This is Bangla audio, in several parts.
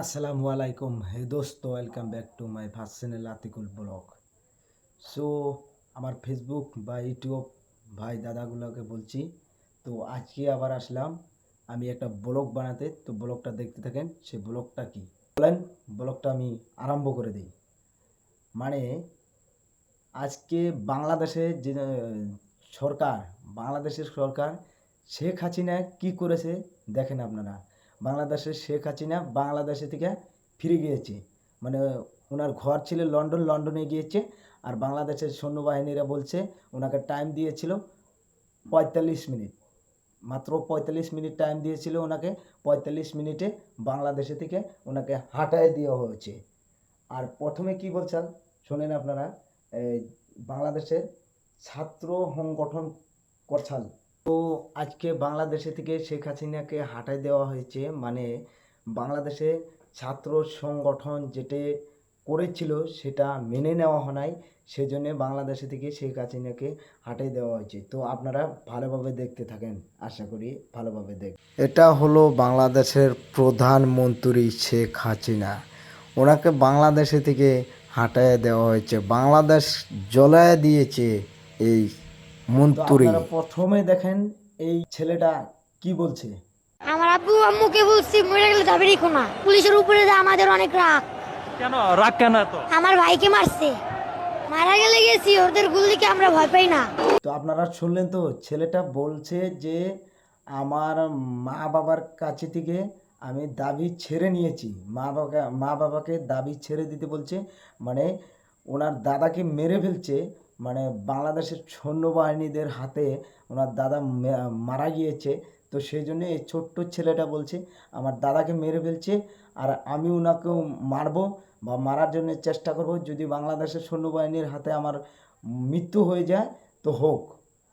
আসসালামু আলাইকুম হে দোস্ত welcome back to my first channel Atikul blog so আমার ফেসবুক বা ইউটিউব ভাই দাদাগুলোকে বলছি, তো আজকে আবার আসলাম, আমি একটা ব্লগ বানাতে। তো ব্লগটা দেখতে থাকেন, সে ব্লগটা কি? বলেন, ব্লগটা আমি আরম্ভ করে দিই। মানে আজকে বাংলাদেশে যে সরকার, বাংলাদেশের সরকার শেখ হাসিনা কি করেছে, দেখেন আপনারা। বাংলাদেশের শেখ হাসিনা বাংলাদেশে থেকে ফিরে গিয়েছে। মানে ওনার ঘর ছিল লন্ডন, লন্ডনে গিয়েছে আর বাংলাদেশের সৈন্যবাহিনীরা বলছে ওনাকে টাইম দিয়েছিল পঁয়তাল্লিশ মিনিট। মাত্র পঁয়তাল্লিশ মিনিট টাইম দিয়েছিল ওনাকে, পঁয়তাল্লিশ মিনিটে বাংলাদেশে থেকে ওনাকে হাঁটায় দেওয়া হয়েছে। আর প্রথমে কি বলছেন? শোনেন আপনারা বাংলাদেশের ছাত্র সংগঠন করছাল। তো আজকে বাংলাদেশে থেকে শেখ হাসিনাকে হাঁটাই দেওয়া হয়েছে। মানে বাংলাদেশে ছাত্র সংগঠন যেটা করেছিল সেটা মেনে নেওয়া হয় নাই। সেজন্য বাংলাদেশে থেকে শেখ হাসিনাকে হাঁটাই দেওয়া হয়েছে। তো আপনারা ভালোভাবে দেখতে থাকেন, আশা করি ভালোভাবে দেখ এটা হলো বাংলাদেশের প্রধানমন্ত্রী শেখ হাসিনা। ওনাকে বাংলাদেশে থেকে হাঁটায় দেওয়া হয়েছে। বাংলাদেশ জ্বলায় দিয়েছে এই মন্ত্রী প্রথমে দেখেন এই ছেলেটা কি বলছে। আমার আব্বু আম্মুকে বলছি মরে গেলে যাবে রেখো না পুলিশের উপরে যে আমাদের অনেক রাগ। কেন? রাগ কেন এত? আমার ভাইকে মারছে। মারা গেলে গেছি ওদের গুলিকে আমরা ভয় পাই না। তো আপনারা শুনলেন তো ছেলেটা বলছে যে আমার মা বাবার কাছে থেকে আমি দাবি ছেড়ে নিয়েছি। মা বাবাকে মা বাবাকে দাবি ছেড়ে দিতে বলছে মানে ওনার দাদাকে মেরে ফেলছে। মানে বাংলাদেশের সৈন্যবাহিনীদের হাতে ওনার দাদা মারা গিয়েছে। তো সেই জন্য এই ছোট্ট ছেলেটা বলছে আমার দাদাকে মেরে ফেলছে আর আমি ওনাকেও মারবো বা মারার জন্য চেষ্টা করব। যদি বাংলাদেশের সৈন্যবাহিনীর হাতে আমার মৃত্যু হয়ে যায় তো হোক।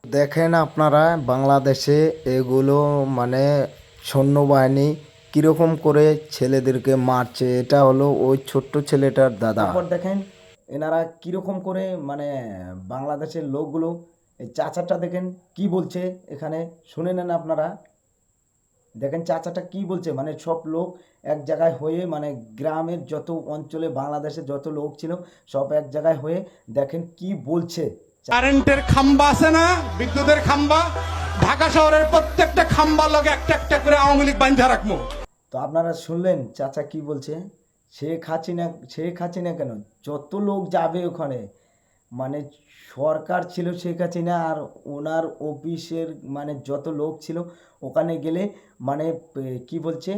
দেখেন আপনারা বাংলাদেশে এগুলো মানে সৈন্যবাহিনী কীরকম করে ছেলেদেরকে মারছে এটা হলো ওই ছোট্ট ছেলেটার দাদা। দেখেন এনারা কীরকম করে মানে বাংলাদেশের লোকগুলো এই চাচাটা দেখেন কি বলছে এখানে? শুনে নেন আপনারা। দেখেন চাচাটা কি বলছে? মানে সব লোক এক জায়গায় হয়ে মানে গ্রামের যত অঞ্চলে বাংলাদেশে যত লোক ছিল সব এক জায়গায় হয়ে দেখেন কি বলছে। কারেন্টের খাম্বা আছে না? বিদ্যুতের খাম্বা? ঢাকা শহরের প্রত্যেকটা খাম্বা লগে একটা একটা করে আওয়ামী লীগ বান্ধা রাখব। তো আপনারা শুনলেন চাচা কি বলছে? শেখ হাসিনা শেখ হাসিনা কেন? যত লোক যাবে ওখানে মানে সরকার ছিল শেখ হাসিনা আর ওনার অফিসের মানে যত লোক ছিল ওখানে গেলে মানে এ, কি বলছে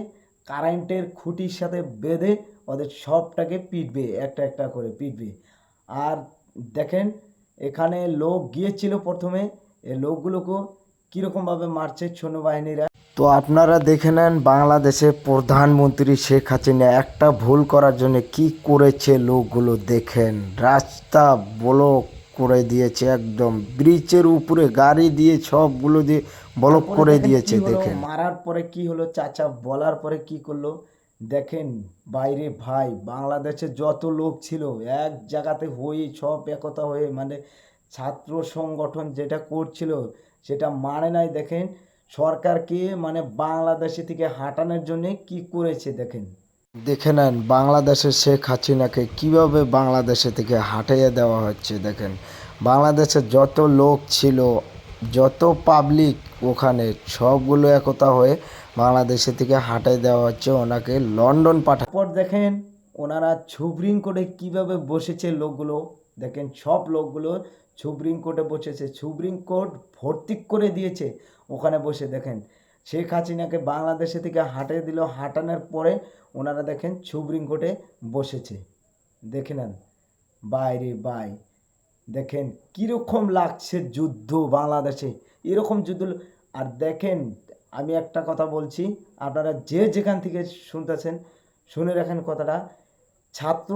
কারেন্টের খুঁটির সাথে বেঁধে ওদের সবটাকে পিটবে একটা একটা করে পিটবে। আর দেখেন এখানে লোক গিয়েছিল প্রথমে এই লোকগুলোকে কীরকমভাবে মারছে সৈন্যবাহিনীরা? তো আপনারা দেখে নেন বাংলাদেশে প্রধানমন্ত্রী শেখ হাসিনা একটা ভুল করার জন্য কি করেছে লোকগুলো দেখেন। রাস্তা ব্লক করে দিয়েছে একদম। ব্রিজের উপরে গাড়ি দিয়ে সবগুলো দিয়ে ব্লক করে দিয়েছে দেখেন। মারার পরে কি হলো? চাচা বলার পরে কি করল? দেখেন বাইরে ভাই বাংলাদেশে যত লোক ছিল এক জায়গাতে হয়ে সব একতা হয়ে মানে ছাত্র সংগঠন যেটা করছিল সেটা মানে নাই দেখেন। সরকারকে মানে বাংলাদেশে থেকে হাঁটানোর জন্য কি করেছে দেখেন? দেখে নেন বাংলাদেশের শেখ হাসিনাকে কীভাবে বাংলাদেশে থেকে হাঁটিয়ে দেওয়া হচ্ছে দেখেন। বাংলাদেশের যত লোক ছিল যত পাবলিক ওখানে সবগুলো একতা হয়ে বাংলাদেশে থেকে হাঁটাই দেওয়া হচ্ছে ওনাকে লন্ডন পাঠা পর দেখেন ওনারা সুপ্রিম কোর্টে কীভাবে বসেছে লোকগুলো? দেখেন সব লোকগুলো সুপ্রিম কোর্টে বসেছে। সুপ্রিম কোর্ট ভর্তি করে দিয়েছে। ওখানে বসে দেখেন, শেখ হাসিনাকে বাংলাদেশে থেকে হাঁটিয়ে দিল, হাঁটানোর পরে ওনারা দেখেন সুপ্রিম কোর্টে বসেছে। দেখে নেন বাইরে বাই। দেখেন কীরকম লাগছে যুদ্ধ বাংলাদেশে, এরকম যুদ্ধ। আর দেখেন, আমি একটা কথা বলছি, আপনারা যে যেখান থেকে শুনতেছেন, শুনে রাখেন কথাটা। ছাত্র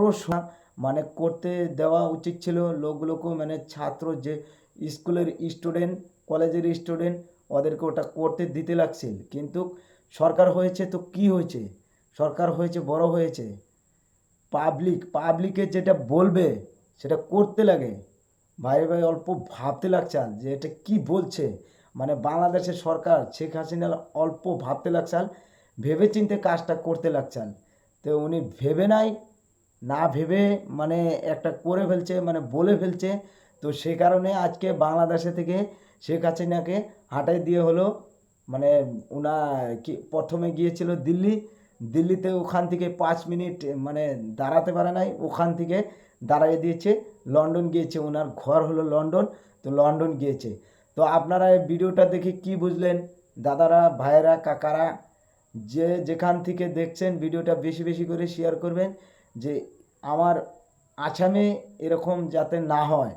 মানে করতে দেওয়া উচিত ছিল লোকগুলোকেও মানে ছাত্র যে স্কুলের স্টুডেন্ট, কলেজের স্টুডেন্ট, ওদেরকে ওটা করতে দিতে লাগছিল। কিন্তু সরকার হয়েছে তো কি হয়েছে? সরকার হয়েছে, বড় হয়েছে। পাবলিক, পাবলিকে যেটা বলবে, সেটা করতে লাগে। ভাই ভাই অল্প ভাবতে লাগছে আর যে এটা কি বলছে? মানে বাংলাদেশের সরকার, শেখ হাসিনা অল্প ভাবতে লাগছে আর ভেবে চিন্তে কাজটা করতে লাগছে আর। তো উনি ভেবে নাই না ভেবে মানে একটা করে ফেলছে মানে বলে ফেলছে। তো সে কারণে আজকে বাংলাদেশে থেকে শেখ হাসিনাকে হাঁটাই দিয়ে হলো মানে ওনা কি, প্রথমে গিয়েছিল দিল্লি। দিল্লিতে ওখান থেকে পাঁচ মিনিট মানে দাঁড়াতে পারে নাই, ওখান থেকে দাঁড়াইয়ে দিয়েছে। লন্ডন গিয়েছে ওনার ঘর হলো লন্ডন, তো লন্ডন গিয়েছে। তো আপনারা এই ভিডিওটা দেখে কি বুঝলেন? দাদারা, ভাইয়েরা, কাকারা, যে যেখান থেকে দেখছেন ভিডিওটা বেশি বেশি করে শেয়ার করবেন, যে আমার আসামে এরকম যাতে না হয়।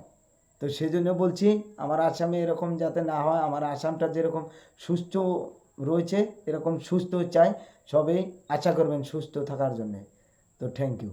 তো সেজন্য বলছি, আমার আসামে এরকম যাতে না হয়, আমার আসামটা যেরকম সুস্থ রয়েছে, এরকম সুস্থ চাই সবেই আশা করবেন সুস্থ থাকার জন্যে। তো থ্যাংক ইউ